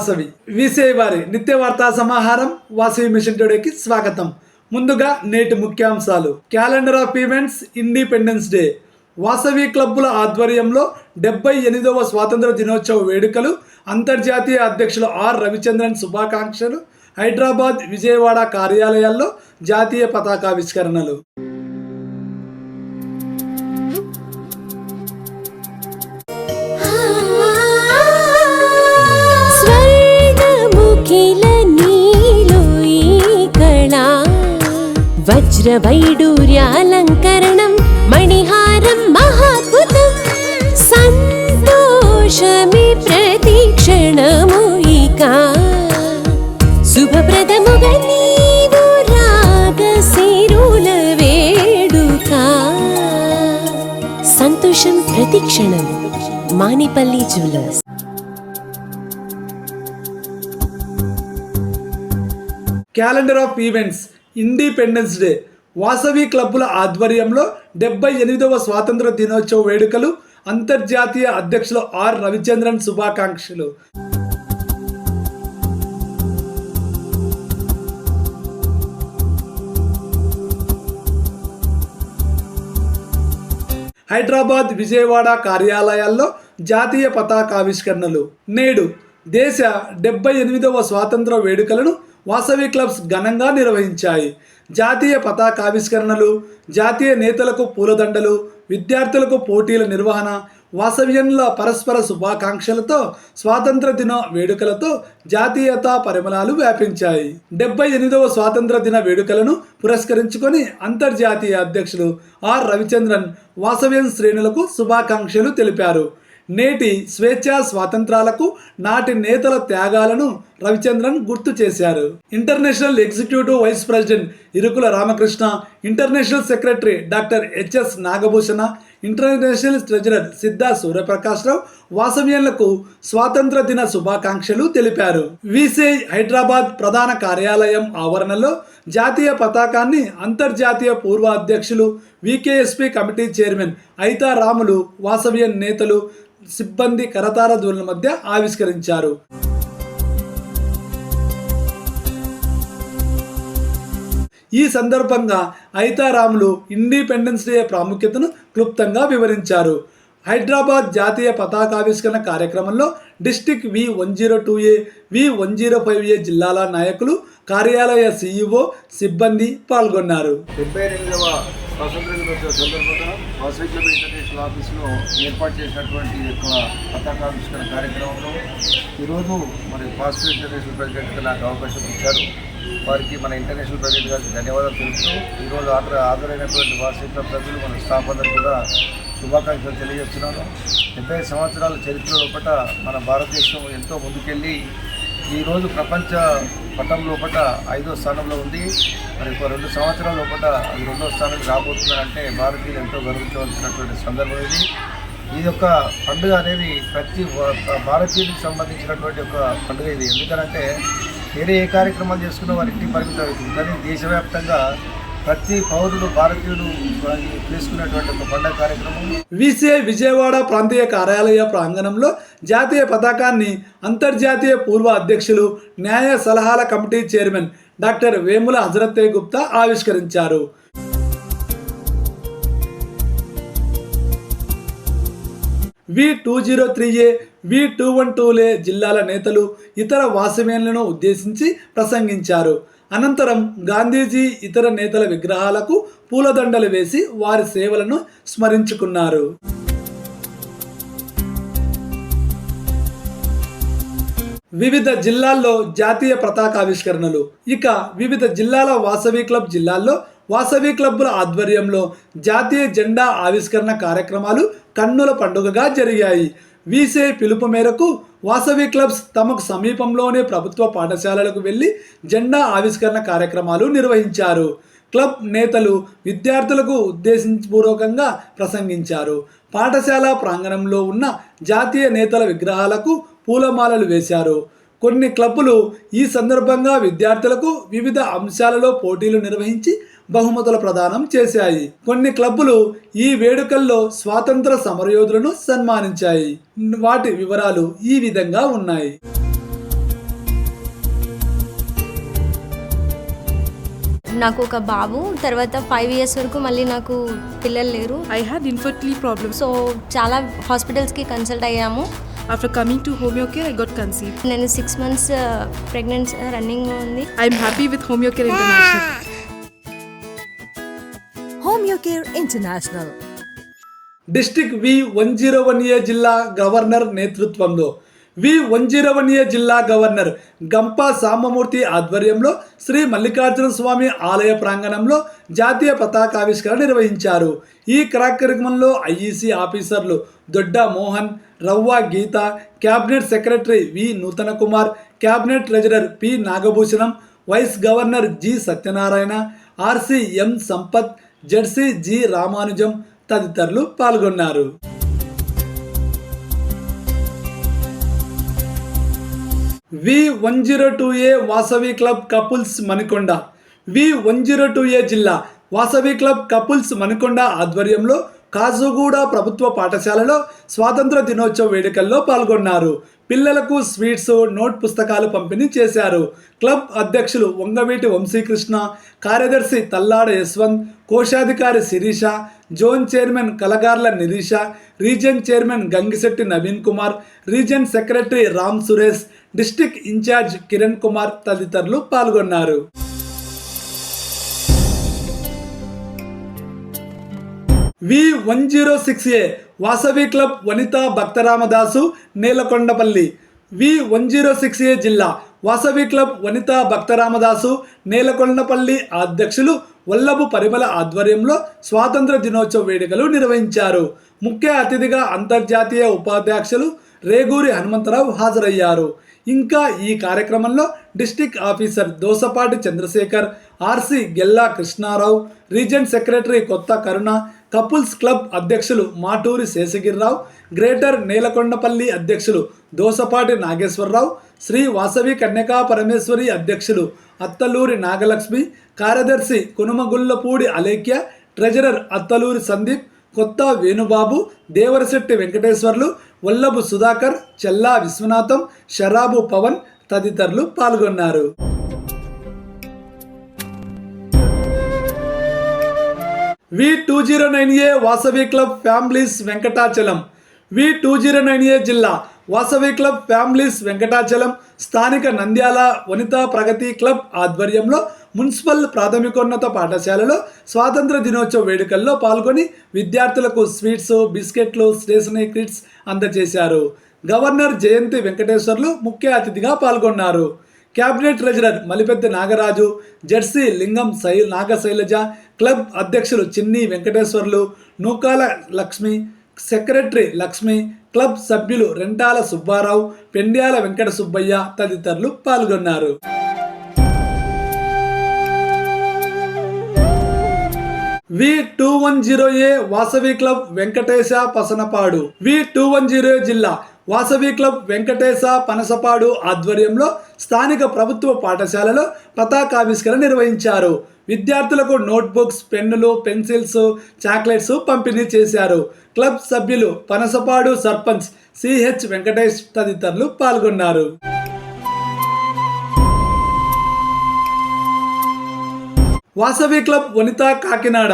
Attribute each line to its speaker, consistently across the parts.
Speaker 1: Vasavi VCI వారి నిత్య వార్తా సమాహారం వాసవి మిషన్ టుడేకి స్వాగతం. ముందుగా నేటి ముఖ్యాంశాలు. Calendar of events Independence Day. Vasavi క్లబ్బుల ఆధ్వర్యంలో డెబ్బై ఎనిమిదవ స్వాతంత్ర దినోత్సవ వేడుకలు అంతర్జాతీయ అధ్యక్షులు ఆర్. రవిచంద్రన్ శుభాకాంక్షలు హైదరాబాద్ విజయవాడ కార్యాలయాల్లో జాతీయ పతాకావిష్కరణలు
Speaker 2: വജ്രവൈഡൂര്യാലങ്കരണം മണിഹാരം മഹാത്ഭുതം സന്തോഷമേ പ്രതീക്ഷണമൂയിക ശുഭപ്രദമുക സന്തോഷം പ്രതീക്ഷണം Manippally
Speaker 1: jewellers. Of events Independence Day. Vasavi క్లబ్బుల ఆధ్వర్యంలో డెబ్బై ఎనిమిదవ స్వాతంత్ర దినోత్సవ వేడుకలు అంతర్జాతీయ అధ్యక్షులు ఆర్ రవిచంద్రన్ శుభాకాంక్షలు. హైదరాబాద్ విజయవాడ కార్యాలయాల్లో జాతీయ పతాకావిష్కరణలు నేడు దేశ డెబ్బై ఎనిమిదవ స్వాతంత్ర వేడుకలను వాసవి క్లబ్స్ ఘనంగా నిర్వహించాయి. జాతీయ పతాకావిష్కరణలు జాతీయ నేతలకు పూలదండలు విద్యార్థులకు పోటీల నిర్వహణ వాసవ్యంల పరస్పర శుభాకాంక్షలతో స్వాతంత్ర దిన వేడుకలతో జాతీయతా పరిమళాలు వ్యాపించాయి. డెబ్బై ఎనిమిదవ స్వాతంత్ర దిన వేడుకలను పురస్కరించుకొని అంతర్జాతీయ అధ్యక్షులు ఆర్ రవిచంద్రన్ వాసవ్యం శ్రేణులకు శుభాకాంక్షలు తెలిపారు. నేటి స్వేచ్ఛా స్వాతంత్రాలకు నాటి నేతల త్యాగాలను రవిచంద్రన్ గుర్తు చేశారు. International executive vice president Irukula Ramakrishna international secretary doctor HS Nagabhushana international treasurer Siddha Suryaprakashrao వాసవ్యంలకు స్వాతంత్ర దిన శుభాకాంక్షలు తెలిపారు. విసిఐ హైదరాబాద్ ప్రధాన కార్యాలయం ఆవరణలో జాతీయ పతాకాన్ని అంతర్జాతీయ పూర్వ అధ్యక్షులు VKSP committee chairman Aitharamulu Vasavyam నేతలు సిబ్బంది కరతార ధ్వనుల మధ్య ఆవిష్కరించారు. ఈ సందర్భంగా ఐతారాములు ఇండిపెండెన్స్ డే ప్రాముఖ్యతను క్లుప్తంగా వివరించారు. హైదరాబాద్ జాతీయ పతాకావిష్కరణ కార్యక్రమంలో district V one zero two A V one zero five A జిల్లాల నాయకులు కార్యాలయ సీఈఓ సిబ్బంది పాల్గొన్నారు.
Speaker 3: డెబ్బై స్వాతంత్ర దినోత్సవ సందర్భంగా వసవిక్లబ్ ఇంటర్నేషనల్ ఆఫీసులో ఏర్పాటు చేసినటువంటి యొక్క పతాకావిష్కరణ కార్యక్రమంలో ఈరోజు మరి పాజిటివ్ ఇంటర్నేషనల్ ప్రెసిడెంట్గా నాకు అవకాశం ఇచ్చారు. వారికి మన ఇంటర్నేషనల్ ప్రెసిడెంట్ గారికి ధన్యవాదాలు తెలుపుతూ ఈరోజు హాజరు హాజరైనటువంటి వాసవి క్లబ్ సభ్యులు మన స్టాఫ్ అందరూ కూడా శుభాకాంక్షలు తెలియజేస్తున్నాను. డెబ్బై సంవత్సరాల చరిత్ర లోపల మన భారతదేశం ఎంతో ముందుకెళ్ళి ఈరోజు ప్రపంచ పటం లోపల ఐదో స్థానంలో ఉంది. మరి ఒక రెండు సంవత్సరాల లోపల అది రెండో స్థానానికి రాబోతున్నారంటే భారతీయులు ఎంతో గర్వించవలసినటువంటి సందర్భం ఇది. ఇది ఒక పండుగ అనేది ప్రతి భారతీయులకు సంబంధించినటువంటి ఒక పండుగ ఇది. ఎందుకంటే వేరే ఏ కార్యక్రమాలు చేసుకున్న వారి ఇంటికి పరిమితం అవుతుంది. కానీ దేశవ్యాప్తంగా ప్రతి పౌరుడు భారతీయుడు చేసుకునేటువంటి ఒక పండుగ కార్యక్రమం.
Speaker 1: విసిఐ విజయవాడ ప్రాంతీయ కార్యాలయ ప్రాంగణంలో జాతీయ పతాకాన్ని అంతర్జాతీయ పూర్వ అధ్యక్షులు న్యాయ సలహాల కమిటీ చైర్మన్ డాక్టర్ వేముల హజరతే గుప్తా ఆవిష్కరించారు. V two zero three A V two one టూలే జిల్లాల నేతలు ఇతర వాసవ్యాలను ఉద్దేశించి ప్రసంగించారు. అనంతరం గాంధీజీ ఇతర నేతల విగ్రహాలకు పూలదండలు వేసి వారి సేవలను స్మరించుకున్నారు. వివిధ జిల్లాల్లో జాతీయ పతాకావిష్కరణలు ఇక వివిధ జిల్లాల వాసవి క్లబ్ జిల్లాల్లో వాసవి క్లబ్బుల ఆధ్వర్యంలో జాతీయ జెండా ఆవిష్కరణ కార్యక్రమాలు కన్నుల పండుగగా జరిగాయి. వీసే పిలుపు మేరకు వాసవి క్లబ్స్ తమకు సమీపంలోనే ప్రభుత్వ పాఠశాలలకు వెళ్ళి జెండా ఆవిష్కరణ కార్యక్రమాలు నిర్వహించారు. క్లబ్ నేతలు విద్యార్థులకు ఉద్దేశపూర్వకంగా ప్రసంగించారు. పాఠశాల ప్రాంగణంలో ఉన్న జాతీయ నేతల విగ్రహాలకు పూలమాలలు వేశారు. కొన్ని క్లబ్బులు ఈ సందర్భంగా విద్యార్థులకు వివిధ అంశాలలో పోటీలు నిర్వహించి బహుమతుల ప్రదానం చేశాయి. కొన్ని క్లబ్బులు ఈ వేడుకల్లో స్వాతంత్ర సమరయోధులను సన్మానించాయి. వాటి వివరాలు ఈ విధంగా ఉన్నాయి.
Speaker 4: నాకు ఒక బాబు తర్వాత ఫైవ్ ఇయర్స్ వరకు మళ్ళీ నాకు పిల్లలు లేరు.
Speaker 5: I had infertility problem
Speaker 4: so చాలా హాస్పిటల్స్కి కన్సల్ట్ అయ్యాము.
Speaker 5: After coming to homeo care I got conceive
Speaker 4: నేను సిక్స్ మంత్స్ ప్రెగ్నెన్సీ రన్నింగ్ ఉంది.
Speaker 5: I'm happy with homeo care
Speaker 6: international care international
Speaker 1: district V one zero one A జిల్లా governor నేతృత్వంలో V one zero one A జిల్లా governor గంప సామమూర్తి ఆధ్వర్యంలో శ్రీ మల్లికార్జున స్వామి ఆలయ ప్రాంగణంలో జాతీయ పతాకావిష్కరణ నిర్వహించారు ఈ కార్యక్రమంలో ఐఈసీ ఆఫీసర్లు దొడ్డ మోహన్ రవ్వ గీత cabinet secretary V Nutana Kumar cabinet treasurer P Nagabhushanam vice governor G Satyanarayana RCM Sampath ZC G Ramanujam తదితరులు పాల్గొన్నారు. V one zero two A Vasavi club couples Manikonda. V one zero two A జిల్లా Vasavi club couples Manikonda ఆధ్వర్యంలో కాజుగూడ ప్రభుత్వ పాఠశాలలో స్వాతంత్ర దినోత్సవ వేడుకల్లో పాల్గొన్నారు. పిల్లలకు స్వీట్స్ నోట్ పుస్తకాలు పంపిణీ చేశారు. క్లబ్ అధ్యక్షులు వంగవీటి వంశీకృష్ణ కార్యదర్శి తల్లాడ యశ్వంత్ కోశాధికారి Sirisha zone chairman Kalagarla Nirisha region chairman Gangisetti Naveen Kumar region secretary Ram Suresh district incharge Kiran Kumar తదితరులు పాల్గొన్నారు. V one zero six A Vasavi club Vanitha Bhaktaramadasu Nelakondapalli. V one zero six A జిల్లా Vasavi club Vanitha Bhaktaramadasu Nelakondapalli అధ్యక్షులు వల్లభు పరిమళ ఆధ్వర్యంలో స్వాతంత్ర దినోత్సవ వేడుకలు నిర్వహించారు. ముఖ్య అతిథిగా అంతర్జాతీయ ఉపాధ్యక్షులు రేగూరి హనుమంతరావు హాజరయ్యారు. ఇంకా ఈ కార్యక్రమంలో district officer Dosapati Chandrasekhar RC Gella Krishnarao region secretary Kotha Karuna couples club అధ్యక్షులు మాటూరి శేషగిరిరావు గ్రేటర్ నేలకొండపల్లి అధ్యక్షులు దోసపాటి నాగేశ్వరరావు శ్రీ వాసవి కన్యకా పరమేశ్వరి అధ్యక్షులు అత్తలూరి నాగలక్ష్మి కార్యదర్శి కునుమగుల్లపూడి అలేఖ్య ట్రెజరర్ అత్తలూరి సందీప్ కొత్త వేణుబాబు దేవరశెట్టి వెంకటేశ్వర్లు వల్లభు సుధాకర్ చెల్లా విశ్వనాథం షరాబు పవన్ తదితరులు పాల్గొన్నారు. V two zero nine A Vasavi club families Venkatachalam. V two zero nine A జిల్లా వాసవి క్లబ్ ఫ్యామిలీస్ వెంకటాచలం స్థానిక Nandyal Vanitha Pragathi club ఆధ్వర్యంలో municipal ప్రాథమికోన్నత పాఠశాలలో స్వాతంత్ర దినోత్సవ వేడుకల్లో పాల్గొని విద్యార్థులకు స్వీట్స్ బిస్కెట్లు స్టేషనరీ కిట్స్ అందజేశారు. గవర్నర్ జయంతి వెంకటేశ్వర్లు ముఖ్య అతిథిగా పాల్గొన్నారు. Cabinet treasurer Malipedda Nagaraju ZC Lingam శై Nagasailaja club అధ్యక్షులు చిన్ని వెంకటేశ్వర్లు నూకాల లక్ష్మి సెక్రటరీ లక్ష్మి క్లబ్ సభ్యులు రెంటాల సుబ్బారావు పెండ్యాల వెంకట సుబ్బయ్య తదితరులు పాల్గొన్నారు. V two one zero A Vasavi club Venkatesa Pasanapadu. V two one zero జిల్లా వాసవి క్లబ్ వెంకటేశ పనసపాడు ఆధ్వర్యంలో స్థానిక ప్రభుత్వ పాఠశాలలో పతాకావిష్కరణ నిర్వహించారు. విద్యార్థులకు నోట్బుక్స్ పెన్నులు పెన్సిల్స్ చాక్లెట్స్ పంపిణీ చేశారు. క్లబ్ సభ్యులు పనసపాడు సర్పంచ్ సిహెచ్ వెంకటేష్ తదితరులు పాల్గొన్నారు. Vasavi club Vanitha Kakinada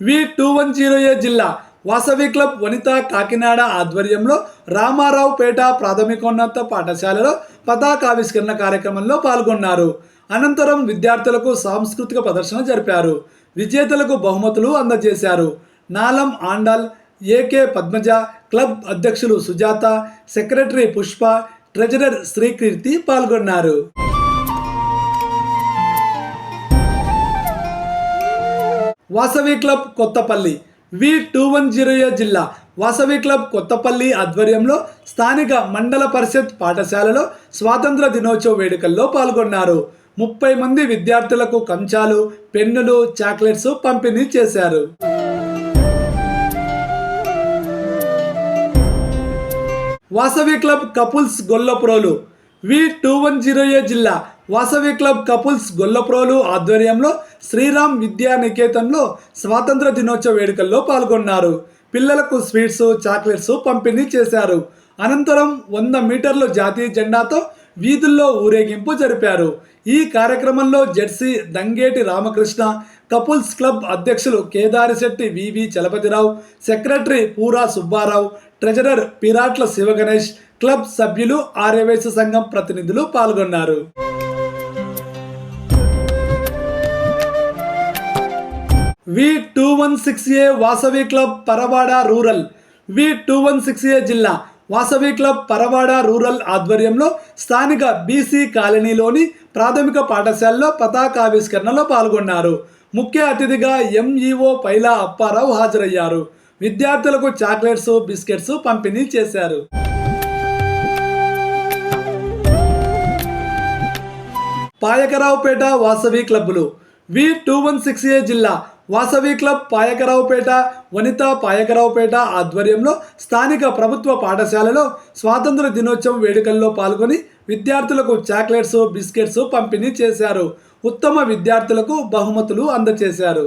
Speaker 1: V two one zero A జిల్లా వాసవి క్లబ్ వనిత కాకినాడ ఆధ్వర్యంలో రామారావుపేట ప్రాథమికోన్నత పాఠశాలలో పతాకావిష్కరణ కార్యక్రమంలో పాల్గొన్నారు. అనంతరం విద్యార్థులకు సాంస్కృతిక ప్రదర్శన జరిపారు. విజేతలకు బహుమతులు అందజేశారు. నాలం ఆండాల్ ఏకే పద్మజ క్లబ్ అధ్యక్షులు సుజాత సెక్రటరీ పుష్ప ట్రెజరర్ శ్రీకీర్తి పాల్గొన్నారు. Vasavi club Kothapalli V two one zero జిల్లా వాసవి క్లబ్ కొత్తపల్లి ఆధ్వర్యంలో స్థానిక మండల పరిషత్ పాఠశాలలో స్వాతంత్ర దినోత్సవ వేడుకల్లో పాల్గొన్నారు. ముప్పై మంది విద్యార్థులకు కంచాలు పెన్నులు చాక్లెట్స్ పంపిణీ చేశారు. Vasavi club couples Gollaprolu V two one zero జిల్లా వాసవి క్లబ్ కపుల్స్ గొల్లప్రోలు ఆధ్వర్యంలో శ్రీరామ్ విద్యా నికేతన్లో స్వాతంత్ర దినోత్సవ వేడుకల్లో పాల్గొన్నారు. పిల్లలకు స్వీట్స్ చాక్లెట్స్ పంపిణీ చేశారు. అనంతరం వంద మీటర్ల జాతీయ జెండాతో వీధుల్లో ఊరేగింపు జరిపారు. ఈ కార్యక్రమంలో ZC Dangeti Ramakrishna couples club అధ్యక్షులు Kedarisetti VV Chalapathirao secretary Poora Subbarao treasurer Piratla Sivaganesh club సభ్యులు ఆర్యవేశ సంఘం ప్రతినిధులు పాల్గొన్నారు. V two one six A Vasavi club Paravada rural. V two one six A జిల్లా వాసవి క్లబ్ పరవాడ రూరల్ ఆధ్వర్యంలో స్థానిక BC కాలనీలోని ప్రాథమిక పాఠశాలలో పతాకావిష్కరణలో పాల్గొన్నారు. ముఖ్య అతిథిగా ఎంఈఓ పైలా అప్పారావు హాజరయ్యారు. విద్యార్థులకు చాక్లెట్స్ బిస్కెట్స్ పంపిణీ చేశారు. పాయకరావుపేట వాసవి క్లబ్బులు. V two one six A జిల్లా వాసవి క్లబ్ పాయకరావుపేట వనిత పాయకరావుపేట ఆధ్వర్యంలో స్థానిక ప్రభుత్వ పాఠశాలలో స్వాతంత్ర దినోత్సవం వేడుకల్లో పాల్గొని విద్యార్థులకు చాక్లెట్స్ బిస్కెట్స్ పంపిణీ చేశారు. ఉత్తమ విద్యార్థులకు బహుమతులు అందజేశారు.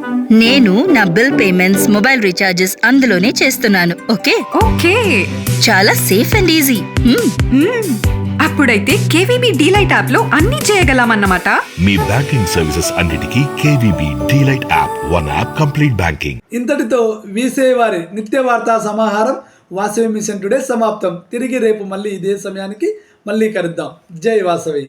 Speaker 7: నేను నా బిల్ పేమెంట్స్ మొబైల్ రీఛార్జెస్ అందులోనే చేస్తున్నాను. ఓకే?
Speaker 8: ఓకే.
Speaker 7: చాలా సేఫ్ అండ్ ఈజీ.
Speaker 8: అప్పుడైతే కేవీబీ డీలైట్ యాప్లో అన్ని చేయగలమన్నమాట.
Speaker 9: మీ బ్యాంకింగ్ సర్వీసెస్ అన్నిటికీ KVB delight app one app complete banking.
Speaker 1: ఇంతటితో వీసే వారి నిత్య వార్తా సమాహారం వాసవి మిషన్ టుడే సమాప్తం. తిరిగి రేపు మళ్ళీ ఇదే సమయానికి మళ్ళీ కలుద్దాం. జై వాసవి.